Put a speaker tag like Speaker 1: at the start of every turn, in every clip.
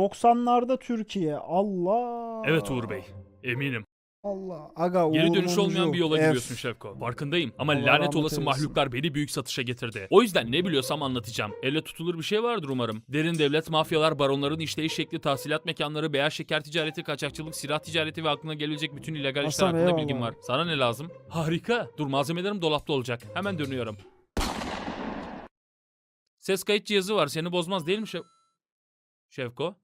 Speaker 1: 90'larda Türkiye. Allah.
Speaker 2: Evet Uğur Bey. Eminim.
Speaker 1: Allah. Aga
Speaker 2: Geri dönüş olmayan bir yola giriyorsun Şevko. Farkındayım. Ama
Speaker 1: Allah
Speaker 2: lanet
Speaker 1: rahmet
Speaker 2: olası
Speaker 1: eylesin.
Speaker 2: mahluklar beni büyük satışa getirdi. O yüzden ne biliyorsam anlatacağım. Elle tutulur bir şey vardır umarım. Derin devlet mafyalar, baronların işleyiş şekli, tahsilat mekanları, beyaz şeker ticareti, kaçakçılık, silah ticareti ve aklına gelebilecek bütün illegal işler
Speaker 1: Hasan,
Speaker 2: hakkında
Speaker 1: eyvallah.
Speaker 2: bilgim var. Sana ne lazım? Harika. Dur malzemelerim dolapta olacak. Hemen dönüyorum. Ses kayıt cihazı var. Seni bozmaz değil mi Şev... Şevko?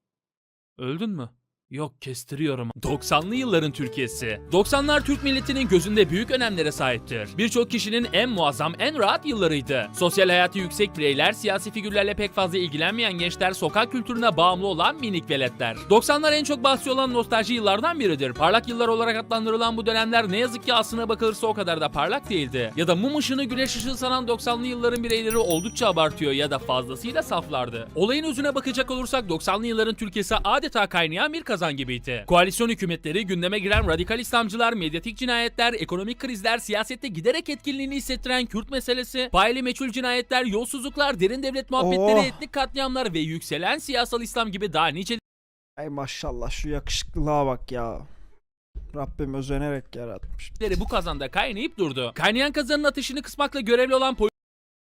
Speaker 2: Öldün mü? Yok kestiriyorum. 90'lı yılların Türkiye'si. 90'lar Türk milletinin gözünde büyük önemlere sahiptir. Birçok kişinin en muazzam, en rahat yıllarıydı. Sosyal hayatı yüksek bireyler, siyasi figürlerle pek fazla ilgilenmeyen gençler, sokak kültürüne bağımlı olan minik veletler. 90'lar en çok bahsi olan nostalji yıllardan biridir. Parlak yıllar olarak adlandırılan bu dönemler ne yazık ki aslına bakılırsa o kadar da parlak değildi. Ya da mum ışığını güneş ışığı sanan 90'lı yılların bireyleri oldukça abartıyor ya da fazlasıyla saflardı. Olayın özüne bakacak olursak 90'lı yılların Türkiye'si adeta kaynayan bir kazan gibiydi. Koalisyon hükümetleri, gündeme giren radikal İslamcılar, medyatik cinayetler, ekonomik krizler, siyasette giderek etkinliğini hissettiren Kürt meselesi, faili meçhul cinayetler, yolsuzluklar, derin devlet muhabbetleri,
Speaker 1: Oh.
Speaker 2: etnik katliamlar ve yükselen siyasal İslam gibi daha nice
Speaker 1: Ay maşallah şu yakışıklılığa bak ya. Rabbim özenerek yaratmış.
Speaker 2: Bu kazanda kaynayıp durdu. Kaynayan kazanın ateşini kısmakla görevli olan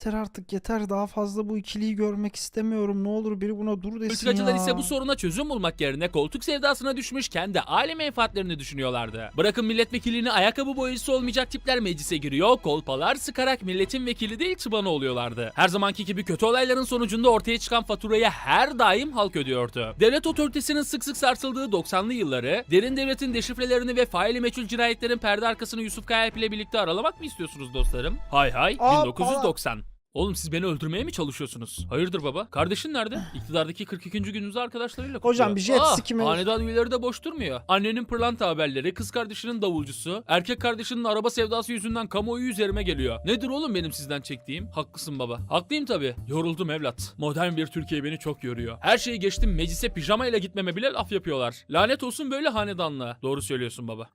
Speaker 1: Yeter artık yeter daha fazla bu ikiliyi görmek istemiyorum. Ne olur biri buna dur desin
Speaker 2: politikacılar
Speaker 1: ya.
Speaker 2: ise bu soruna çözüm bulmak yerine koltuk sevdasına düşmüş kendi aile menfaatlerini düşünüyorlardı. Bırakın milletvekilliğini ayakkabı boyası olmayacak tipler meclise giriyor, kolpalar sıkarak milletin vekili değil çıbanı oluyorlardı. Her zamanki gibi kötü olayların sonucunda ortaya çıkan faturayı her daim halk ödüyordu. Devlet otoritesinin sık sık sarsıldığı 90'lı yılları, derin devletin deşifrelerini ve faili meçhul cinayetlerin perde arkasını Yusuf Kayalp ile birlikte aralamak mı istiyorsunuz dostlarım? Hay hay
Speaker 1: Aa,
Speaker 2: 1990. Oğlum siz beni öldürmeye mi çalışıyorsunuz? Hayırdır baba? Kardeşin nerede? İktidardaki 42. gününüzü arkadaşlarıyla kutluyor.
Speaker 1: Hocam bir jet
Speaker 2: Aa,
Speaker 1: sikimi-
Speaker 2: Hanedan üyeleri de boş durmuyor. Annenin pırlanta haberleri, kız kardeşinin davulcusu, erkek kardeşinin araba sevdası yüzünden kamuoyu üzerime geliyor. Nedir oğlum benim sizden çektiğim? Haklısın baba. Haklıyım tabii. Yoruldum evlat. Modern bir Türkiye beni çok yoruyor. Her şeyi geçtim meclise pijamayla gitmeme bile laf yapıyorlar. Lanet olsun böyle hanedanlığa. Doğru söylüyorsun baba.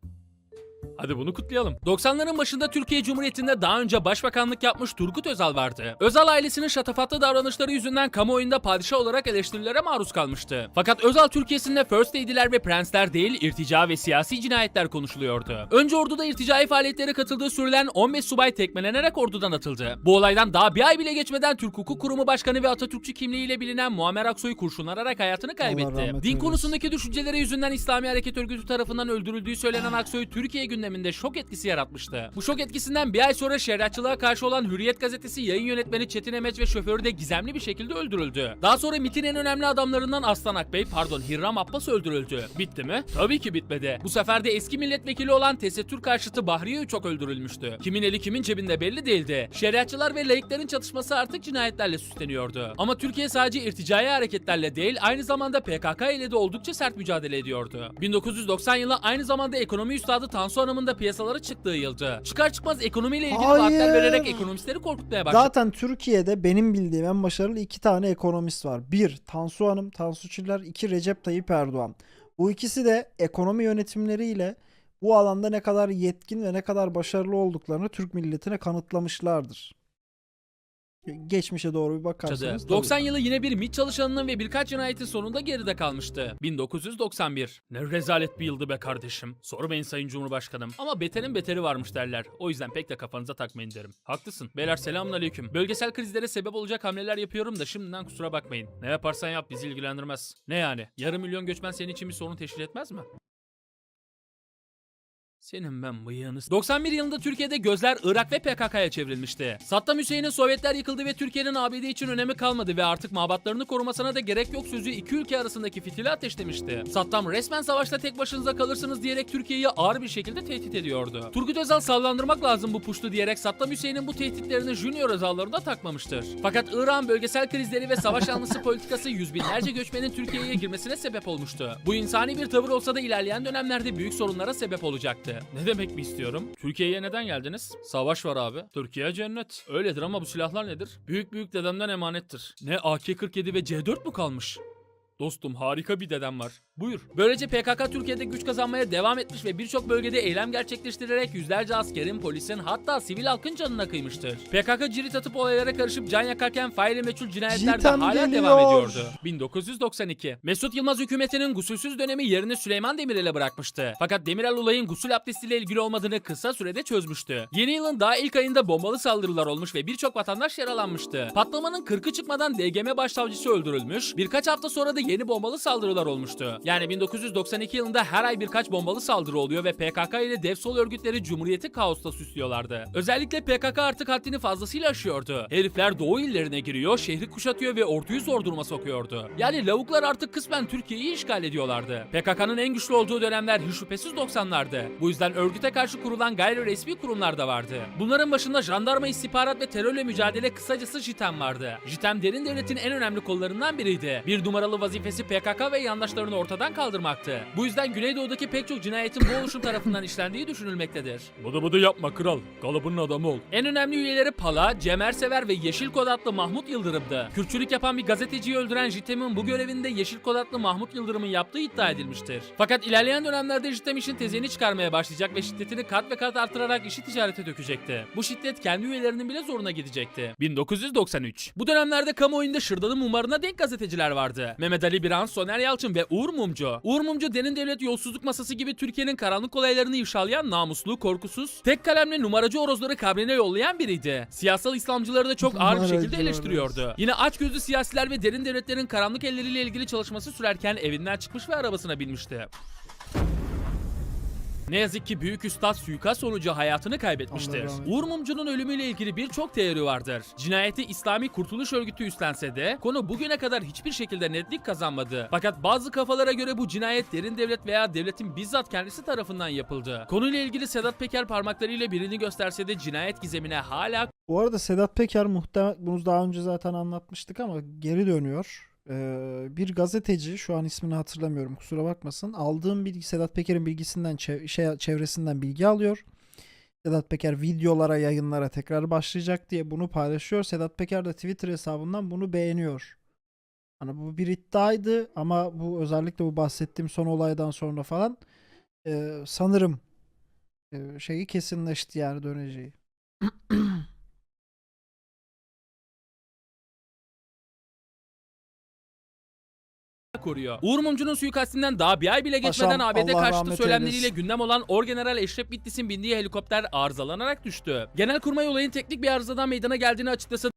Speaker 2: Hadi bunu kutlayalım. 90'ların başında Türkiye Cumhuriyeti'nde daha önce başbakanlık yapmış Turgut Özal vardı. Özal ailesinin şatafatlı davranışları yüzünden kamuoyunda padişah olarak eleştirilere maruz kalmıştı. Fakat Özal Türkiye'sinde First Lady'ler ve prensler değil irtica ve siyasi cinayetler konuşuluyordu. Önce orduda irticai faaliyetlere katıldığı sürülen 15 subay tekmelenerek ordudan atıldı. Bu olaydan daha bir ay bile geçmeden Türk Hukuk Kurumu Başkanı ve Atatürkçü kimliğiyle bilinen Muammer Aksoy kurşunlanarak hayatını kaybetti. Din konusundaki düşünceleri yüzünden İslami Hareket Örgütü tarafından öldürüldüğü söylenen Aksoy Türkiye gündeminde şok etkisi yaratmıştı. Bu şok etkisinden bir ay sonra şeriatçılığa karşı olan Hürriyet gazetesi yayın yönetmeni Çetin Emeç ve şoförü de gizemli bir şekilde öldürüldü. Daha sonra MİT'in en önemli adamlarından Aslan Akbey pardon Hirram Abbas öldürüldü. Bitti mi? Tabii ki bitmedi. Bu sefer de eski milletvekili olan tesettür karşıtı Bahriye Üçok öldürülmüştü. Kimin eli kimin cebinde belli değildi. Şeriatçılar ve laiklerin çatışması artık cinayetlerle süsleniyordu. Ama Türkiye sadece irticai hareketlerle değil aynı zamanda PKK ile de oldukça sert mücadele ediyordu. 1990 yılı aynı zamanda ekonomi üstadı Tansu Hanım'ın da piyasalara çıktığı yıldı. Çıkar çıkmaz ekonomiyle ilgili
Speaker 1: Hayır.
Speaker 2: vaatler vererek ekonomistleri korkutmaya başladı.
Speaker 1: Zaten Türkiye'de benim bildiğim en başarılı iki tane ekonomist var. Bir Tansu Hanım, Tansu Çiller. iki Recep Tayyip Erdoğan. Bu ikisi de ekonomi yönetimleriyle bu alanda ne kadar yetkin ve ne kadar başarılı olduklarını Türk milletine kanıtlamışlardır. Geçmişe doğru bir bakarsanız. Tabii.
Speaker 2: 90 yılı yine bir MİT çalışanının ve birkaç cinayetin sonunda geride kalmıştı. 1991. Ne rezalet bir yıldı be kardeşim. Sormayın Sayın Cumhurbaşkanım. Ama beterin beteri varmış derler. O yüzden pek de kafanıza takmayın derim. Haklısın. Beyler selamünaleyküm. Bölgesel krizlere sebep olacak hamleler yapıyorum da şimdiden kusura bakmayın. Ne yaparsan yap bizi ilgilendirmez. Ne yani? Yarım milyon göçmen senin için bir sorun teşkil etmez mi? Senin ben bıyığını... 91 yılında Türkiye'de gözler Irak ve PKK'ya çevrilmişti. Saddam Hüseyin'in Sovyetler yıkıldı ve Türkiye'nin ABD için önemi kalmadı ve artık mabatlarını korumasına da gerek yok sözü iki ülke arasındaki fitili ateşlemişti. Saddam resmen savaşta tek başınıza kalırsınız diyerek Türkiye'yi ağır bir şekilde tehdit ediyordu. Turgut Özal sallandırmak lazım bu puştu diyerek Saddam Hüseyin'in bu tehditlerini Junior Özal'ları da takmamıştır. Fakat İran bölgesel krizleri ve savaş yanlısı politikası yüz binlerce göçmenin Türkiye'ye girmesine sebep olmuştu. Bu insani bir tavır olsa da ilerleyen dönemlerde büyük sorunlara sebep olacaktı. Ne demek mi istiyorum? Türkiye'ye neden geldiniz? Savaş var abi. Türkiye cennet. Öyledir ama bu silahlar nedir? Büyük büyük dedemden emanettir. Ne AK-47 ve C4 mu kalmış? Dostum harika bir dedem var. Buyur. Böylece PKK Türkiye'de güç kazanmaya devam etmiş ve birçok bölgede eylem gerçekleştirerek yüzlerce askerin, polisin hatta sivil halkın canına kıymıştır. PKK cirit atıp olaylara karışıp can yakarken faili meçhul cinayetler de hala
Speaker 1: geliyor.
Speaker 2: devam ediyordu. 1992. Mesut Yılmaz hükümetinin gusülsüz dönemi yerini Süleyman Demirel'e bırakmıştı. Fakat Demirel olayın gusül abdestiyle ilgili olmadığını kısa sürede çözmüştü. Yeni yılın daha ilk ayında bombalı saldırılar olmuş ve birçok vatandaş yaralanmıştı. Patlamanın 40'ı çıkmadan DGM başsavcısı öldürülmüş, birkaç hafta sonra da yeni bombalı saldırılar olmuştu. Yani 1992 yılında her ay birkaç bombalı saldırı oluyor ve PKK ile dev sol örgütleri Cumhuriyeti kaosta süslüyorlardı. Özellikle PKK artık haddini fazlasıyla aşıyordu. Herifler doğu illerine giriyor, şehri kuşatıyor ve orduyu zor duruma sokuyordu. Yani lavuklar artık kısmen Türkiye'yi işgal ediyorlardı. PKK'nın en güçlü olduğu dönemler hiç şüphesiz 90'lardı. Bu yüzden örgüte karşı kurulan gayri resmi kurumlar da vardı. Bunların başında jandarma istihbarat ve terörle mücadele kısacası JITEM vardı. JITEM derin devletin en önemli kollarından biriydi. Bir numaralı vazifesi PKK ve yandaşlarını ortadan kaldırmaktı. Bu yüzden Güneydoğu'daki pek çok cinayetin bu oluşum tarafından işlendiği düşünülmektedir. Bıdı bıdı yapma kral. Kalıbının adamı ol. En önemli üyeleri Pala, Cemer Sever ve Yeşil Kod adlı Mahmut Yıldırım'dı. Kürtçülük yapan bir gazeteciyi öldüren JITEM'in bu görevinde Yeşil Kod adlı Mahmut Yıldırım'ın yaptığı iddia edilmiştir. Fakat ilerleyen dönemlerde JITEM işin tezini çıkarmaya başlayacak ve şiddetini kat ve kat artırarak işi ticarete dökecekti. Bu şiddet kendi üyelerinin bile zoruna gidecekti. 1993. Bu dönemlerde kamuoyunda şırdanın mumarına denk gazeteciler vardı. Mehmet Ali Biran, Soner Yalçın ve Uğur Mumcu. Uğur Mumcu derin devlet yolsuzluk masası gibi Türkiye'nin karanlık olaylarını ifşalayan namuslu, korkusuz, tek kalemle numaracı orozları kabrine yollayan biriydi. Siyasal İslamcıları da çok ağır bir şekilde eleştiriyordu. Yine açgözlü siyasiler ve derin devletlerin karanlık elleriyle ilgili çalışması sürerken evinden çıkmış ve arabasına binmişti. Ne yazık ki büyük üstad suikast sonucu hayatını kaybetmiştir. Uğur Mumcu'nun ölümüyle ilgili birçok teori vardır. Cinayeti İslami Kurtuluş Örgütü üstlense de konu bugüne kadar hiçbir şekilde netlik kazanmadı. Fakat bazı kafalara göre bu cinayet derin devlet veya devletin bizzat kendisi tarafından yapıldı. Konuyla ilgili Sedat Peker parmaklarıyla birini gösterse de cinayet gizemine hala
Speaker 1: Bu arada Sedat Peker muhtemelen bunu daha önce zaten anlatmıştık ama geri dönüyor. Ee, bir gazeteci şu an ismini hatırlamıyorum kusura bakmasın. Aldığım bilgi Sedat Peker'in bilgisinden şey çevresinden bilgi alıyor. Sedat Peker videolara yayınlara tekrar başlayacak diye bunu paylaşıyor. Sedat Peker de Twitter hesabından bunu beğeniyor. Hani bu bir iddiaydı ama bu özellikle bu bahsettiğim son olaydan sonra falan e, sanırım e, şeyi kesinleşti yani döneceği.
Speaker 2: koruyor. Uğur Mumcu'nun suikastinden daha bir ay bile geçmeden
Speaker 1: Paşam,
Speaker 2: ABD
Speaker 1: Allah
Speaker 2: karşıtı
Speaker 1: rahmet
Speaker 2: söylemleriyle
Speaker 1: eylesin.
Speaker 2: gündem olan Orgeneral Eşref Bitlis'in bindiği helikopter arızalanarak düştü. Genelkurmay olayın teknik bir arızadan meydana geldiğini açıklasa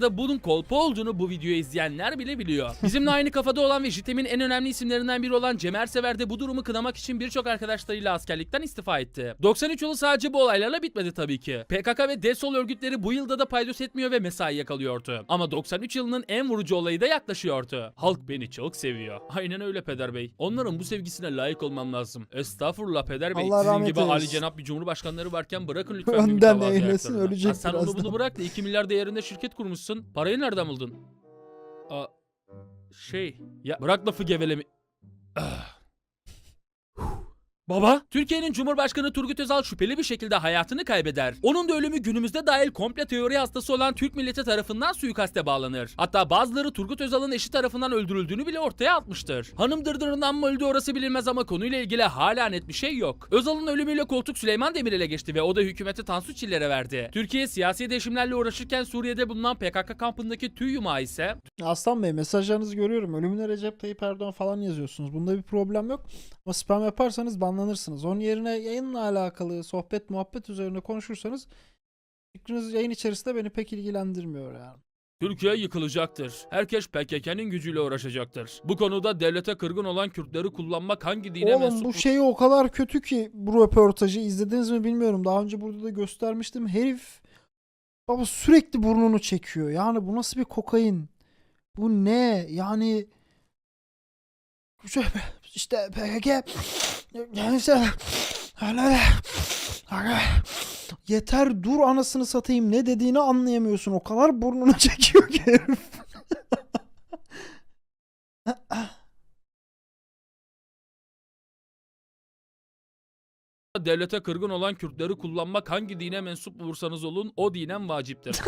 Speaker 2: da bunun kolpa olduğunu bu videoyu izleyenler bile biliyor. Bizimle aynı kafada olan ve JITEM'in en önemli isimlerinden biri olan Cemer Sever de bu durumu kınamak için birçok arkadaşlarıyla askerlikten istifa etti. 93 yılı sadece bu olaylarla bitmedi tabii ki. PKK ve DESOL örgütleri bu yılda da paydos etmiyor ve mesai yakalıyordu. Ama 93 yılının en vurucu olayı da yaklaşıyordu. Halk beni çok seviyor. Aynen öyle Peder Bey. Onların bu sevgisine layık olmam lazım. Estağfurullah Peder Bey.
Speaker 1: Allah
Speaker 2: Sizin
Speaker 1: rahmet
Speaker 2: gibi Ali. Cenap bir cumhurbaşkanları varken bırakın lütfen
Speaker 1: Önden
Speaker 2: mütevazı
Speaker 1: eylesin,
Speaker 2: ayaklarını.
Speaker 1: ölecek
Speaker 2: Ha, Sen onu
Speaker 1: birazdan.
Speaker 2: bunu bırak da 2 milyar değerinde şirket kurmuşsun. Parayı nereden buldun? Aa, şey ya bırak lafı gevelemi. Ah. Baba, Türkiye'nin Cumhurbaşkanı Turgut Özal şüpheli bir şekilde hayatını kaybeder. Onun da ölümü günümüzde dahil komple teori hastası olan Türk milleti tarafından suikaste bağlanır. Hatta bazıları Turgut Özal'ın eşi tarafından öldürüldüğünü bile ortaya atmıştır. Hanım dırdırından mı öldü orası bilinmez ama konuyla ilgili hala net bir şey yok. Özal'ın ölümüyle koltuk Süleyman Demirel'e geçti ve o da hükümeti Tansu Çiller'e verdi. Türkiye siyasi değişimlerle uğraşırken Suriye'de bulunan PKK kampındaki TÜ yumağı ise
Speaker 1: Aslan Bey mesajlarınızı görüyorum. Ölümüne Recep Tayyip Erdoğan falan yazıyorsunuz. Bunda bir problem yok. Ama spam yaparsanız banlanırsınız. Onun yerine yayınla alakalı sohbet muhabbet üzerine konuşursanız fikriniz yayın içerisinde beni pek ilgilendirmiyor yani.
Speaker 2: Türkiye yıkılacaktır. Herkes PKK'nın gücüyle uğraşacaktır. Bu konuda devlete kırgın olan Kürtleri kullanmak hangi dine
Speaker 1: Oğlum
Speaker 2: mensup
Speaker 1: bu şey o kadar kötü ki bu röportajı izlediniz mi bilmiyorum. Daha önce burada da göstermiştim. Herif baba sürekli burnunu çekiyor. Yani bu nasıl bir kokain? Bu ne? Yani işte PKK Yeter dur anasını satayım ne dediğini anlayamıyorsun. O kadar burnunu çekiyor ki herif.
Speaker 2: devlete kırgın olan Kürtleri kullanmak hangi dine mensup olursanız olun o dinen vaciptir.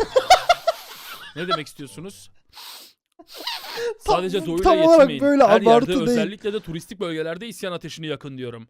Speaker 2: ne demek istiyorsunuz? Sadece doğuyla
Speaker 1: tam olarak
Speaker 2: yetinmeyin.
Speaker 1: böyle
Speaker 2: Her
Speaker 1: abartı
Speaker 2: yerde
Speaker 1: değil.
Speaker 2: özellikle de turistik bölgelerde isyan ateşini yakın diyorum.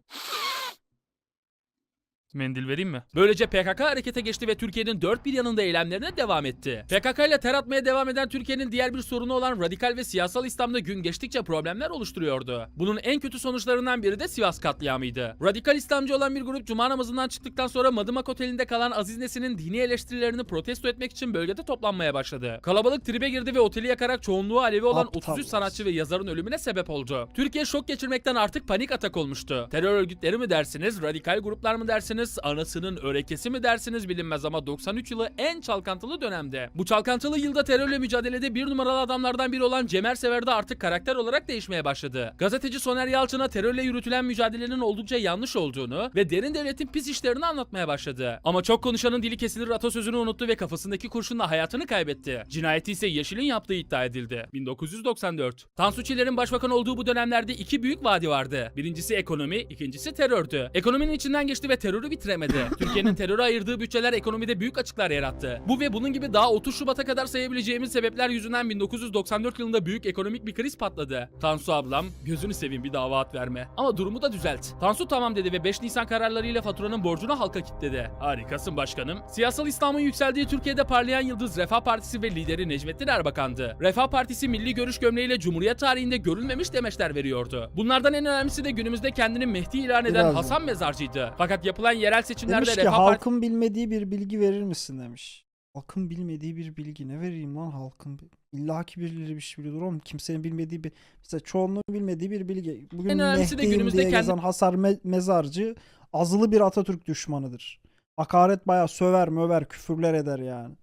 Speaker 2: Mendil vereyim mi? Böylece PKK harekete geçti ve Türkiye'nin dört bir yanında eylemlerine devam etti. PKK ile ter atmaya devam eden Türkiye'nin diğer bir sorunu olan radikal ve siyasal İslam'da gün geçtikçe problemler oluşturuyordu. Bunun en kötü sonuçlarından biri de Sivas katliamıydı. Radikal İslamcı olan bir grup cuma namazından çıktıktan sonra Madımak Oteli'nde kalan Aziz Nesin'in dini eleştirilerini protesto etmek için bölgede toplanmaya başladı. Kalabalık tribe girdi ve oteli yakarak çoğunluğu Alevi olan
Speaker 1: Aptallar.
Speaker 2: 33 sanatçı ve yazarın ölümüne sebep oldu. Türkiye şok geçirmekten artık panik atak olmuştu. Terör örgütleri mi dersiniz, radikal gruplar mı dersiniz, anasının örekesi mi dersiniz bilinmez ama 93 yılı en çalkantılı dönemde. Bu çalkantılı yılda terörle mücadelede bir numaralı adamlardan biri olan Cemer Sever de artık karakter olarak değişmeye başladı. Gazeteci Soner Yalçın'a terörle yürütülen mücadelenin oldukça yanlış olduğunu ve derin devletin pis işlerini anlatmaya başladı. Ama çok konuşanın dili kesilir atasözünü unuttu ve kafasındaki kurşunla hayatını kaybetti. Cinayeti ise Yeşil'in yaptığı iddia edildi. 1994. Tansu Çiller'in başbakan olduğu bu dönemlerde iki büyük vadi vardı. Birincisi ekonomi, ikincisi terördü. Ekonominin içinden geçti ve terörü bitiremedi. Türkiye'nin teröre ayırdığı bütçeler ekonomide büyük açıklar yarattı. Bu ve bunun gibi daha 30 Şubat'a kadar sayabileceğimiz sebepler yüzünden 1994 yılında büyük ekonomik bir kriz patladı. Tansu ablam, gözünü seveyim bir daha vaat verme. Ama durumu da düzelt. Tansu tamam dedi ve 5 Nisan kararlarıyla faturanın borcunu halka kilitledi. Harikasın başkanım. Siyasal İslam'ın yükseldiği Türkiye'de parlayan yıldız Refah Partisi ve lideri Necmettin Erbakan'dı. Refah Partisi milli görüş gömleğiyle Cumhuriyet tarihinde görülmemiş demeçler veriyordu. Bunlardan en önemlisi de günümüzde kendini Mehdi ilan eden. Hasan Mezarcı'ydı. Fakat yapılan yerel seçimlerde
Speaker 1: Demiş ki halkın bilmediği bir bilgi verir misin demiş. Halkın bilmediği bir bilgi ne vereyim lan halkın? İlla ki birileri bir şey biliyordur oğlum. Kimsenin bilmediği bir mesela çoğunluğun bilmediği bir bilgi. Bugün
Speaker 2: En önemlisi de günümüzde
Speaker 1: diye
Speaker 2: kendi-
Speaker 1: Hasar Me- Mezarcı azılı bir Atatürk düşmanıdır. Hakaret bayağı söver möver küfürler eder yani.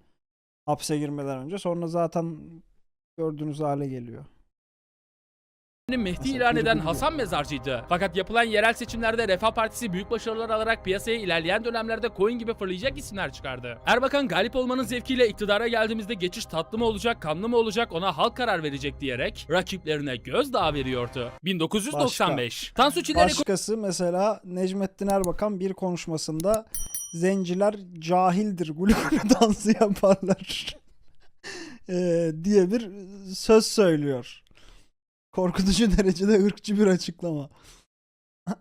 Speaker 1: Hapse girmeden önce sonra zaten gördüğünüz hale geliyor.
Speaker 2: Mehdi ilan eden. Hasan Mezarcı'ydı. Fakat yapılan yerel seçimlerde Refah Partisi büyük başarılar alarak piyasaya ilerleyen dönemlerde coin gibi fırlayacak isimler çıkardı. Erbakan galip olmanın zevkiyle iktidara geldiğimizde geçiş tatlı mı olacak, kanlı mı olacak ona halk karar verecek diyerek rakiplerine gözdağı veriyordu. 1995. Tansu Çiller
Speaker 1: Başkası mesela Necmettin Erbakan bir konuşmasında zenciler cahildir gulu gulu dansı yaparlar diye bir söz söylüyor. Korkutucu derecede ırkçı bir açıklama.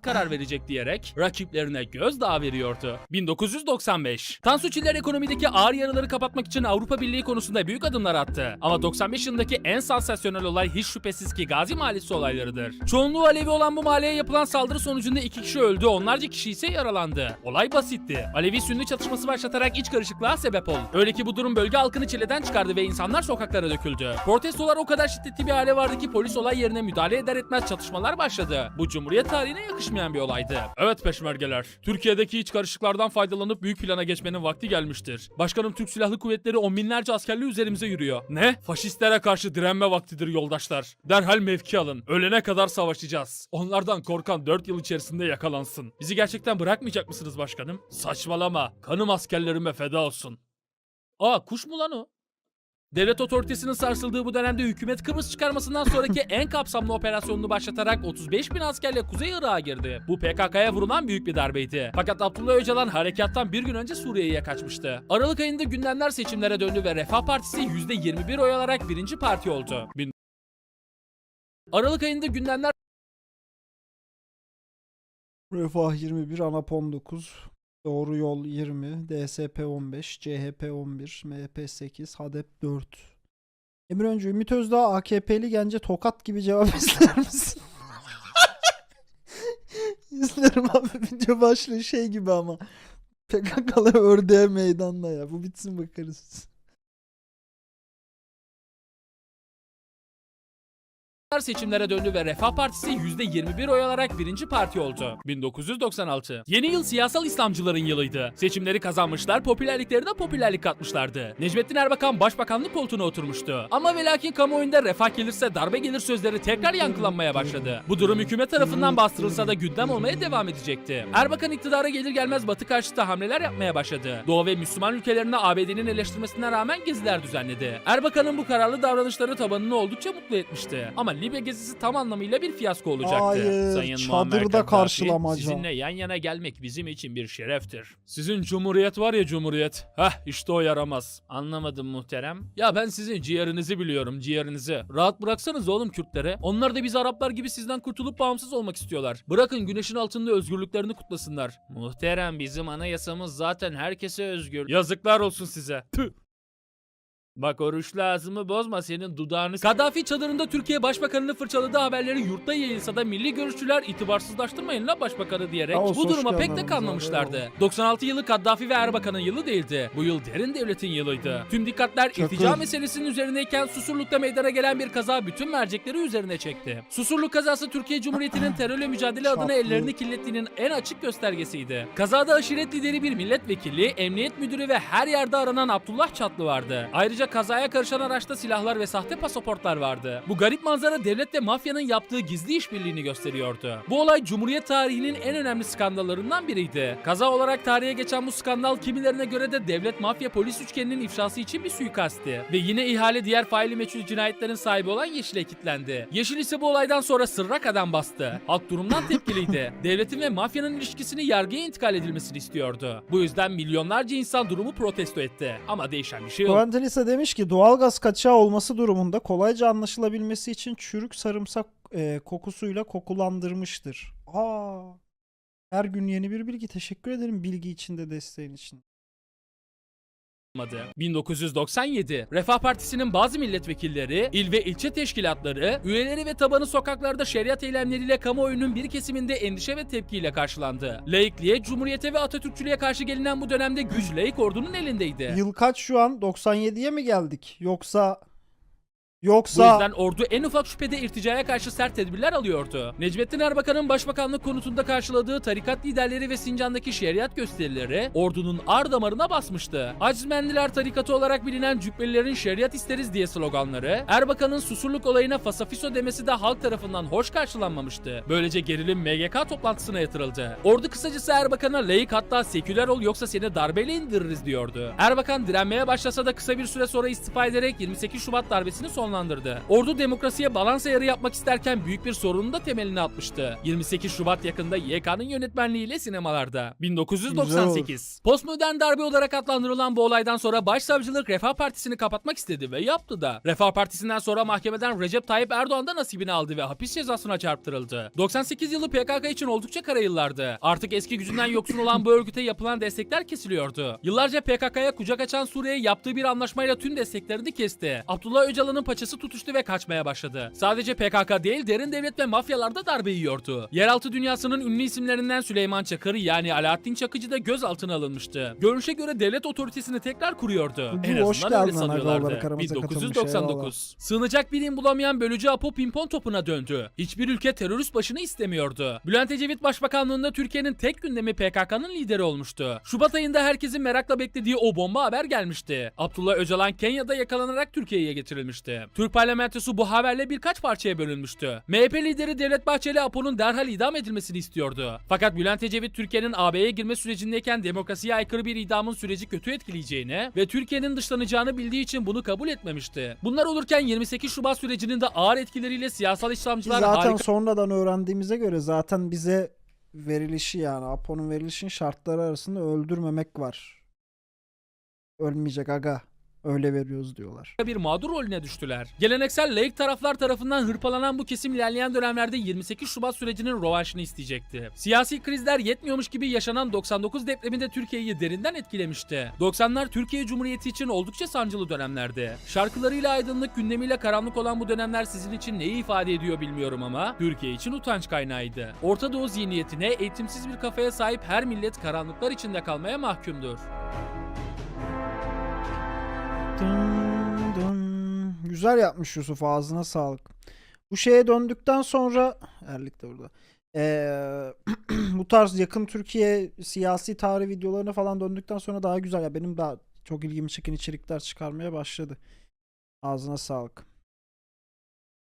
Speaker 2: Karar verecek diyerek rakiplerine gözdağı veriyordu. 1995. Tansu Çiller ekonomideki ağır yaraları kapatmak için Avrupa Birliği konusunda büyük adımlar attı. Ama 95 yılındaki en sansasyonel olay hiç şüphesiz ki Gazi Mahallesi olaylarıdır. Çoğunluğu Alevi olan bu mahalleye yapılan saldırı sonucunda iki kişi öldü, onlarca kişi ise yaralandı. Olay basitti. Alevi-Sünni çatışması başlatarak iç karışıklığa sebep oldu. Öyle ki bu durum bölge halkını çileden çıkardı ve insanlar sokaklara döküldü. Protestolar o kadar şiddetli bir hale vardı ki polis olay yerine müdahale eder etmez çatışmalar başladı. Bu Cumhuriyet tarihine yakışmayan bir olaydı. Evet peşmergeler. Türkiye'deki iç karışıklardan faydalanıp büyük plana geçmenin vakti gelmiştir. Başkanım Türk Silahlı Kuvvetleri on binlerce askerli üzerimize yürüyor. Ne? Faşistlere karşı direnme vaktidir yoldaşlar. Derhal mevki alın. Ölene kadar savaşacağız. Onlardan korkan 4 yıl içerisinde yakalansın. Bizi gerçekten bırakmayacak mısınız başkanım? Saçmalama. Kanım askerlerime feda olsun. Aa kuş mu lan o? Devlet otoritesinin sarsıldığı bu dönemde hükümet Kıbrıs çıkarmasından sonraki en kapsamlı operasyonunu başlatarak 35 bin askerle Kuzey Irak'a girdi. Bu PKK'ya vurulan büyük bir darbeydi. Fakat Abdullah Öcalan harekattan bir gün önce Suriye'ye kaçmıştı. Aralık ayında gündemler seçimlere döndü ve Refah Partisi %21 oy alarak birinci parti oldu. Bin- Aralık ayında gündemler
Speaker 1: Refah 21, ANAP 19, Doğru Yol 20, DSP 15, CHP 11, MHP 8, HADEP 4. Emir Öncü, Ümit Özdağ AKP'li gence tokat gibi cevap ister misin? İsterim abi video başlığı şey gibi ama. PKK'lı ördeğe meydanda ya. Bu bitsin bakarız.
Speaker 2: Seçimlere döndü ve Refah Partisi %21 oy alarak birinci parti oldu. 1996. Yeni yıl siyasal İslamcıların yılıydı. Seçimleri kazanmışlar, popülerliklerine popülerlik katmışlardı. Necmettin Erbakan başbakanlık koltuğuna oturmuştu. Ama ve lakin kamuoyunda refah gelirse darbe gelir sözleri tekrar yankılanmaya başladı. Bu durum hükümet tarafından bastırılsa da gündem olmaya devam edecekti. Erbakan iktidara gelir gelmez Batı karşıtı hamleler yapmaya başladı. Doğu ve Müslüman ülkelerine ABD'nin eleştirmesine rağmen geziler düzenledi. Erbakan'ın bu kararlı davranışları tabanını oldukça mutlu etmişti. Ama Libya gezisi tam anlamıyla bir fiyasko olacaktı.
Speaker 1: Hayır,
Speaker 2: Sayın
Speaker 1: çadırda
Speaker 2: Muammer Kaddafi,
Speaker 1: karşılamaca.
Speaker 2: Sizinle yan yana gelmek bizim için bir şereftir. Sizin cumhuriyet var ya cumhuriyet. Heh işte o yaramaz. Anlamadım muhterem. Ya ben sizin ciğerinizi biliyorum ciğerinizi. Rahat bıraksanız oğlum Kürtlere. Onlar da biz Araplar gibi sizden kurtulup bağımsız olmak istiyorlar. Bırakın güneşin altında özgürlüklerini kutlasınlar. Muhterem bizim anayasamız zaten herkese özgür. Yazıklar olsun size. Tüh. Bak oruç lazımı bozma senin dudağını... Kaddafi çadırında Türkiye Başbakanı'nı fırçaladığı haberleri yurtta yayılsa da milli görüşçüler itibarsızlaştırmayın la başbakanı diyerek
Speaker 1: Kaos
Speaker 2: bu duruma pek de kanmamışlardı.
Speaker 1: abi,
Speaker 2: 96 yılı Kaddafi ve Erbakan'ın yılı değildi. Bu yıl derin devletin yılıydı. Tüm dikkatler
Speaker 1: Çakır.
Speaker 2: iltica meselesinin üzerindeyken Susurluk'ta meydana gelen bir kaza bütün mercekleri üzerine çekti. Susurluk kazası Türkiye Cumhuriyeti'nin terörle mücadele adına ellerini kirlettiğinin en açık göstergesiydi. Kazada aşiret lideri bir milletvekili, emniyet müdürü ve her yerde aranan Abdullah Çatlı vardı. Ayrıca kazaya karışan araçta silahlar ve sahte pasaportlar vardı. Bu garip manzara devletle mafyanın yaptığı gizli işbirliğini gösteriyordu. Bu olay Cumhuriyet tarihinin en önemli skandallarından biriydi. Kaza olarak tarihe geçen bu skandal kimilerine göre de devlet mafya polis üçgeninin ifşası için bir suikastti. Ve yine ihale diğer faili meçhul cinayetlerin sahibi olan Yeşil'e kilitlendi. Yeşil ise bu olaydan sonra sırra kadem bastı. Halk durumdan tepkiliydi. Devletin ve mafyanın ilişkisini yargıya intikal edilmesini istiyordu. Bu yüzden milyonlarca insan durumu protesto etti. Ama değişen bir şey yok.
Speaker 1: Quentin ise demiş ki doğalgaz kaçağı olması durumunda kolayca anlaşılabilmesi için çürük sarımsak e, kokusuyla kokulandırmıştır. Aa. Her gün yeni bir bilgi. Teşekkür ederim bilgi için de desteğin için.
Speaker 2: Olmadı. 1997 Refah Partisi'nin bazı milletvekilleri, il ve ilçe teşkilatları, üyeleri ve tabanı sokaklarda şeriat eylemleriyle kamuoyunun bir kesiminde endişe ve tepkiyle karşılandı. Laikliğe, cumhuriyete ve Atatürkçülüğe karşı gelinen bu dönemde güç laik ordunun elindeydi.
Speaker 1: Yıl kaç şu an? 97'ye mi geldik? Yoksa
Speaker 2: Bu
Speaker 1: yoksa
Speaker 2: yüzden ordu en ufak şüphede irticaya karşı sert tedbirler alıyordu. Necmettin Erbakan'ın başbakanlık konutunda karşıladığı tarikat liderleri ve Sincan'daki şeriat gösterileri ordunun ar damarına basmıştı. Acizmendiler tarikatı olarak bilinen cübbelilerin şeriat isteriz diye sloganları, Erbakan'ın susurluk olayına fasafiso demesi de halk tarafından hoş karşılanmamıştı. Böylece gerilim MGK toplantısına yatırıldı. Ordu kısacası Erbakan'a layık hatta seküler ol yoksa seni darbeyle indiririz diyordu. Erbakan direnmeye başlasa da kısa bir süre sonra istifa ederek 28 Şubat darbesini sonlandırdı. Ordu demokrasiye balans ayarı yapmak isterken büyük bir sorunun da temelini atmıştı. 28 Şubat yakında YK'nın yönetmenliğiyle sinemalarda. 1998. Postmodern darbe olarak adlandırılan bu olaydan sonra Başsavcılık Refah Partisi'ni kapatmak istedi ve yaptı da. Refah Partisi'nden sonra mahkemeden Recep Tayyip Erdoğan da nasibini aldı ve hapis cezasına çarptırıldı. 98 yılı PKK için oldukça kara yıllardı. Artık eski gücünden yoksun olan bu örgüte yapılan destekler kesiliyordu. Yıllarca PKK'ya kucak açan Suriye yaptığı bir anlaşmayla tüm desteklerini kesti. Abdullah Öcalan'ın paçası tutuştu ve kaçmaya başladı. Sadece PKK değil derin devlet ve mafyalar da darbe yiyordu. Yeraltı dünyasının ünlü isimlerinden Süleyman Çakır yani Alaaddin Çakıcı da gözaltına alınmıştı. Görünüşe göre devlet otoritesini tekrar kuruyordu.
Speaker 1: Bu
Speaker 2: En azından öyle sanıyorlardı.
Speaker 1: olarak aramıza katılmış,
Speaker 2: 1999. Sığınacak birim bulamayan bölücü Apo pimpon topuna döndü. Hiçbir ülke terörist başını istemiyordu. Bülent Ecevit Başbakanlığında Türkiye'nin tek gündemi PKK'nın lideri olmuştu. Şubat ayında herkesin merakla beklediği o bomba haber gelmişti. Abdullah Öcalan Kenya'da yakalanarak Türkiye'ye getirilmişti. Türk parlamentosu bu haberle birkaç parçaya bölünmüştü. MHP lideri Devlet Bahçeli Apo'nun derhal idam edilmesini istiyordu. Fakat Bülent Ecevit Türkiye'nin AB'ye girme sürecindeyken demokrasiye aykırı bir idamın süreci kötü etkileyeceğini ve Türkiye'nin dışlanacağını bildiği için bunu kabul etmemişti. Bunlar olurken 28 Şubat sürecinin de ağır etkileriyle siyasal İslamcılar
Speaker 1: zaten
Speaker 2: harika
Speaker 1: sonradan öğrendiğimize göre zaten bize verilişi yani Apo'nun verilişin şartları arasında öldürmemek var. Ölmeyecek aga. Öyle veriyoruz diyorlar.
Speaker 2: bir mağdur rolüne düştüler. Geleneksel laik taraflar tarafından hırpalanan bu kesim ilerleyen dönemlerde 28 Şubat sürecinin rövanşını isteyecekti. Siyasi krizler yetmiyormuş gibi yaşanan 99 depremi de Türkiye'yi derinden etkilemişti. 90'lar Türkiye Cumhuriyeti için oldukça sancılı dönemlerdi. Şarkılarıyla aydınlık, gündemiyle karanlık olan bu dönemler sizin için neyi ifade ediyor bilmiyorum ama Türkiye için utanç kaynağıydı. Orta Doğu zihniyetine eğitimsiz bir kafaya sahip her millet karanlıklar içinde kalmaya mahkumdur.
Speaker 1: Güzel yapmış Yusuf ağzına sağlık. Bu şeye döndükten sonra Erlik de burada. Ee, bu tarz yakın Türkiye siyasi tarih videolarına falan döndükten sonra daha güzel ya benim daha çok ilgimi çeken içerikler çıkarmaya başladı. Ağzına sağlık.